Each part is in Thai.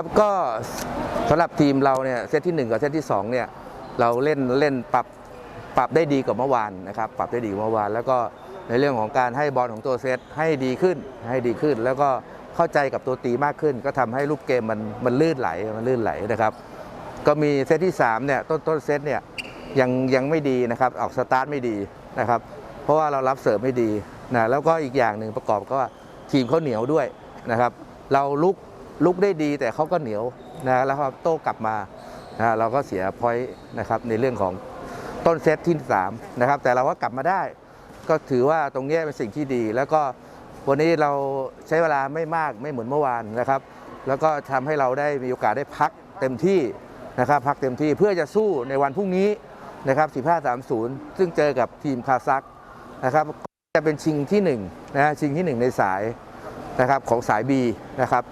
ครับก็สำหรับทีมเราเนี่ยเซตที่ 1 กับเซตที่2เนี่ยเราเล่นเล่นปรับปรับได้ดีกว่าเมื่อวานนะครับปรับได้ดีกว่าเมื่อวาน แล้วก็ในเรื่องของการให้บอลของตัวเซตให้ดีขึ้นให้ดีขึ้น แล้วก็เข้าใจกับตัวตีมากขึ้น ก็ทำให้ลูกเกมมันมันลื่นไหลมันลื่นไหลนะครับ ก็มีเซตที่3เนี่ยต้นต้นเซตเนี่ยยังยังไม่ดีนะครับออกสตาร์ทไม่ดีนะครับเพราะว่าเรารับเสิร์ฟไม่ดีนะแล้วก็อีกอย่างหนึ่งประกอบก็ว่าทีมเขาเหนียวด้วยนะครับ เราลุก ลุกได้ดีแต่เขาก็เหนียวนะแล้วก็โต้กลับมานะเราก็เสียพอยต์นะครับในเรื่องของต้นเซตที่3นะครับแต่เราก็กลับมาได้ ก็ถือว่าตรงนี้เป็นสิ่งที่ดี แล้วก็วันนี้เราใช้เวลาไม่มากไม่เหมือนเมื่อวานนะครับ แล้วก็ทำให้เราได้มีโอกาสได้พักเต็มที่นะครับพักเต็มที่เพื่อจะสู้ในวันพรุ่งนี้นะครับ 15-30 ซึ่งเจอกับทีมคาซักนะครับจะเป็นชิงที่1นะฮะชิงที่ 1 ในสายนะครับของสาย B นะครับ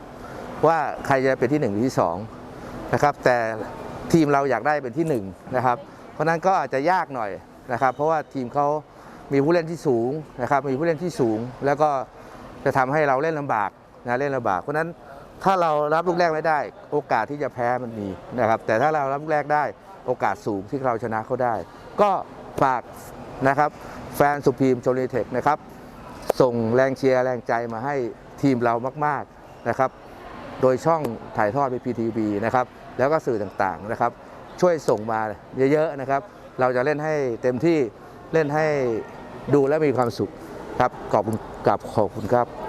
ว่าใครจะเป็นที่1หรือที่2นะครับแต่ทีมเราอยากได้เป็นที่1นะครับเพราะนั้นก็อาจจะยากหน่อยนะครับ เพราะว่าทีมเขามีผู้เล่นที่สูงนะครับมีผู้เล่นที่สูง แล้วก็จะทำให้เราเล่นลำบากนะเล่นลำบากเพราะนั้นถ้าเรารับลูกแรกไม่ได้ โอกาสที่จะแพ้มันมีนะครับแต่ถ้าเรารับลูกแรกได้โอกาสสูงที่เราชนะเขาได้ ก็ฝากนะครับแฟนสุพีมโชลิเทคนะครับส่งแรงเชียร์แรงใจมาให้ทีมเรามาก ๆนะครับ โดยช่องถ่ายทอดไปพีทีวีนะครับแล้วก็สื่อต่างๆนะครับ ช่วยส่งมาเยอะๆนะครับ เราจะเล่นให้เต็มที่เล่นให้ดูและมีความสุขครับขอบคุณกับขอบคุณครับ